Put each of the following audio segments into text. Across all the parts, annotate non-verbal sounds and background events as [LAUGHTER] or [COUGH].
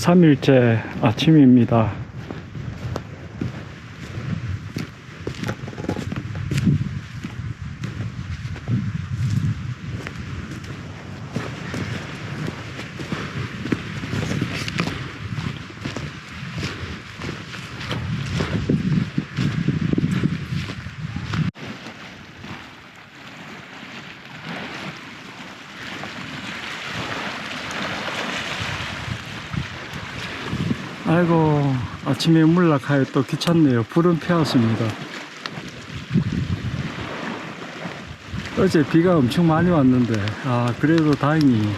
3일째 아침입니다. 아이고 아침에 물락하여 또 귀찮네요. 불은 피웠습니다. 어제 비가 엄청 많이 왔는데 아 그래도 다행히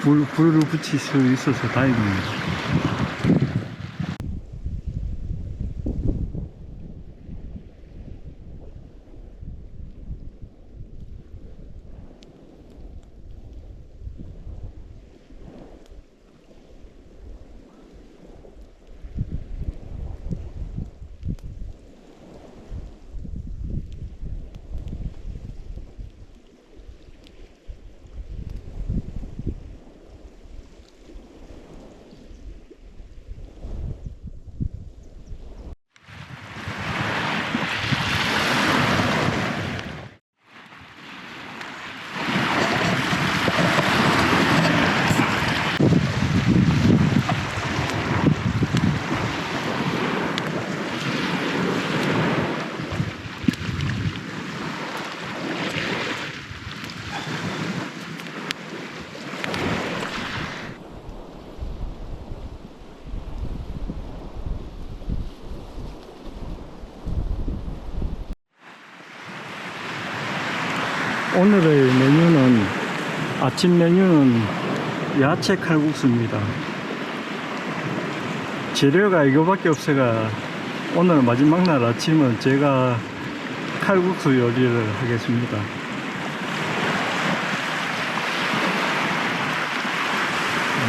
불, 불을 붙일 수 있어서 다행입니다. 오늘의 메뉴는 아침 메뉴는 야채 칼국수입니다. 재료가 이거밖에 없어가 오늘 마지막 날 아침은 제가 칼국수 요리를 하겠습니다.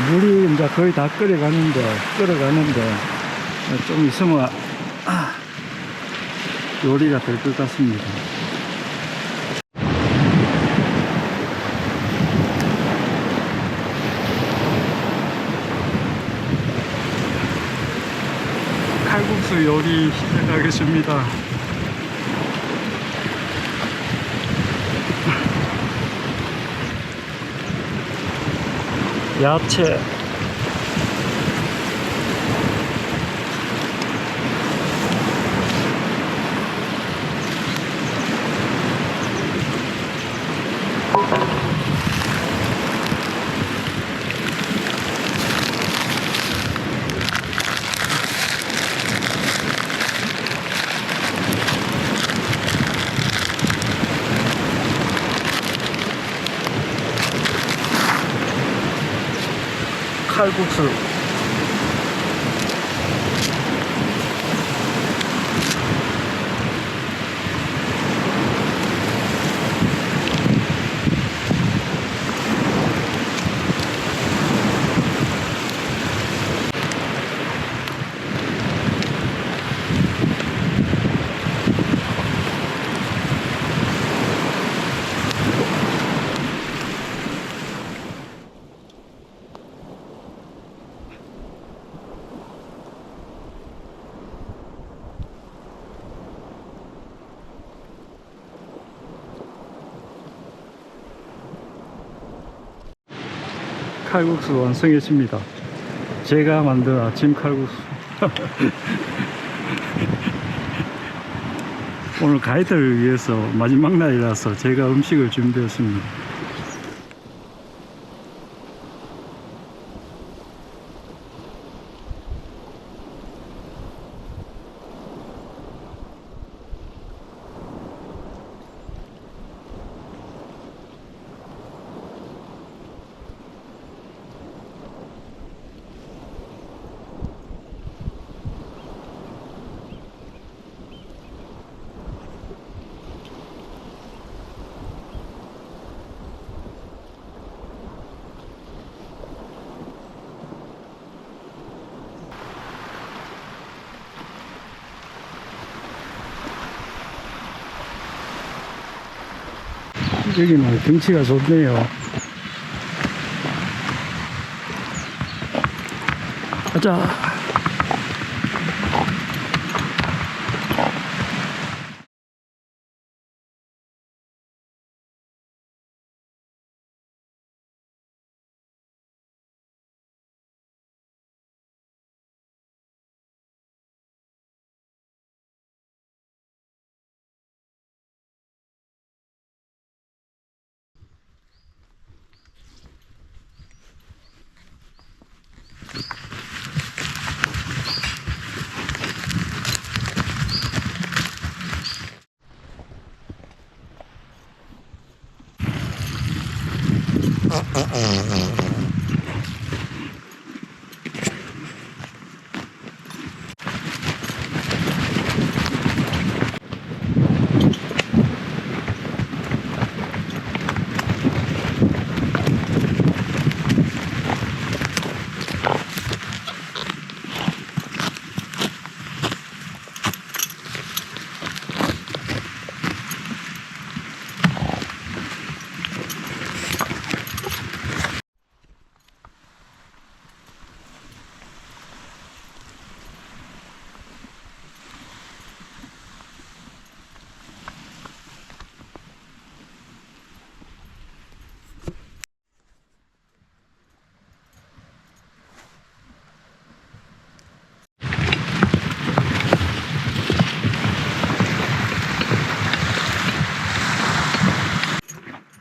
물이 이제 거의 다 끓여가는데 끓어가는데 좀 있으면 아, 요리가 될 것 같습니다. 칼국수 요리 시작하겠습니다. 야채 칼국수 칼국수 완성했습니다. 제가 만든 아침 칼국수. [LAUGHS] 오늘 가이드를 위해서 마지막 날이라서 제가 음식을 준비했습니다. 여기는 경치가 좋네요. 자. Uh-uh.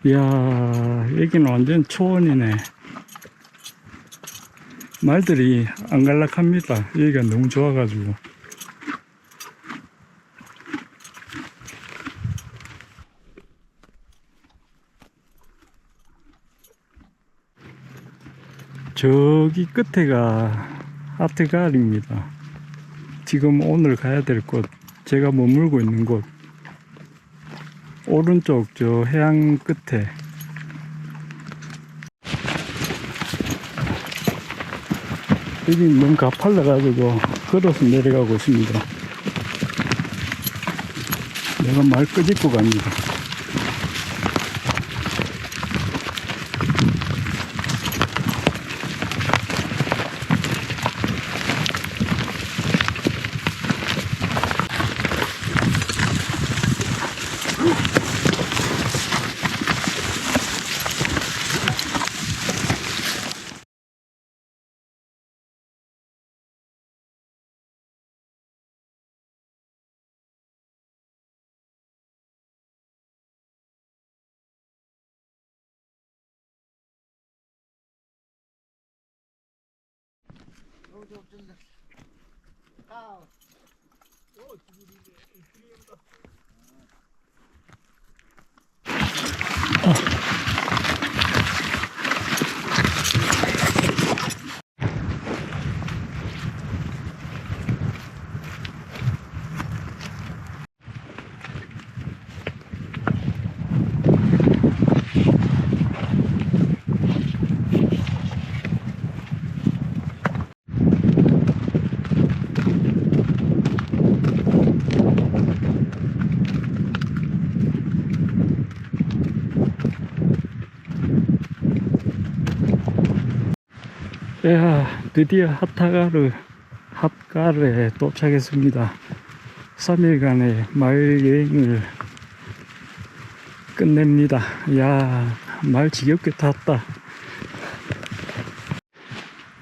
이야, 여기는 완전 초원이네. 말들이 안 갈락합니다. 여기가 너무 좋아가지고. 저기 끝에가 하트가을입니다. 지금 오늘 가야 될 곳, 제가 머물고 있는 곳, 오른쪽 저 해안 끝에 여기 너무 가팔라 가지고 걸어서 내려가고 있습니다. 내가 말 끄집고 갑니다. doldurdular. Al. O, şimdi, şimdi, şimdi, 야, 드디어 핫타가르, 핫가르에 도착했습니다. 3일간의 마을 여행을 끝냅니다. 야, 말 지겹게 탔다.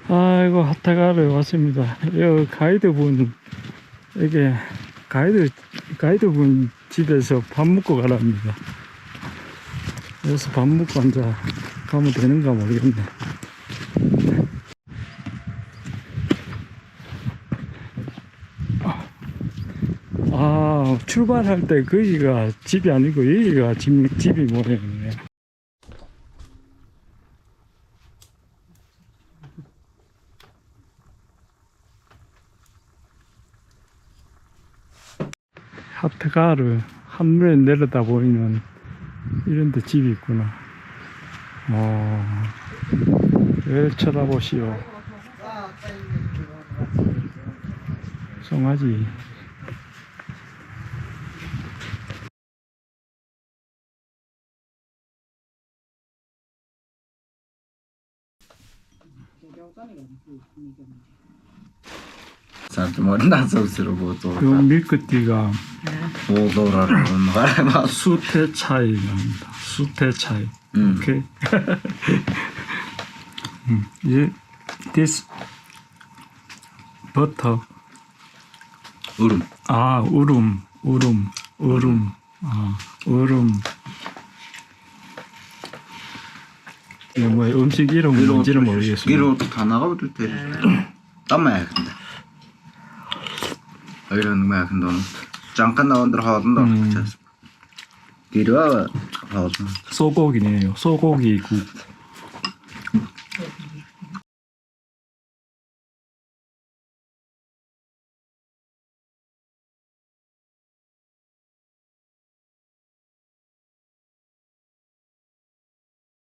아이고, 핫타가르에 왔습니다. 여 가이드분, 이게 가이드, 가이드분 집에서 밥 먹고 가랍니다. 여기서 밥 먹고 앉아 가면 되는가 모르겠네. 아, 출발할 때 거기가 집이 아니고 여기가 집, 집이 모양이네. 하트가르 한눈에 내려다 보이는 이런 데 집이 있구나. 어, 왜 쳐다보시오. 송아지. Ser på då. 요 밀크티가 rör hon varma. 수태 차이랍니다. 수태 차이. 음. 오케이. 음, 이제 this 버터 Urum. 아 우름 우름 우름 아 우름 이거 뭐 음식 이름 뭔지는 모르겠습니다. Giru 다 나가도 돼. 땀마야 근데. 이런 거야 근데 잠깐 나온들 하던다. 음. 기루가 하던. 소고기네요. 소고기 국.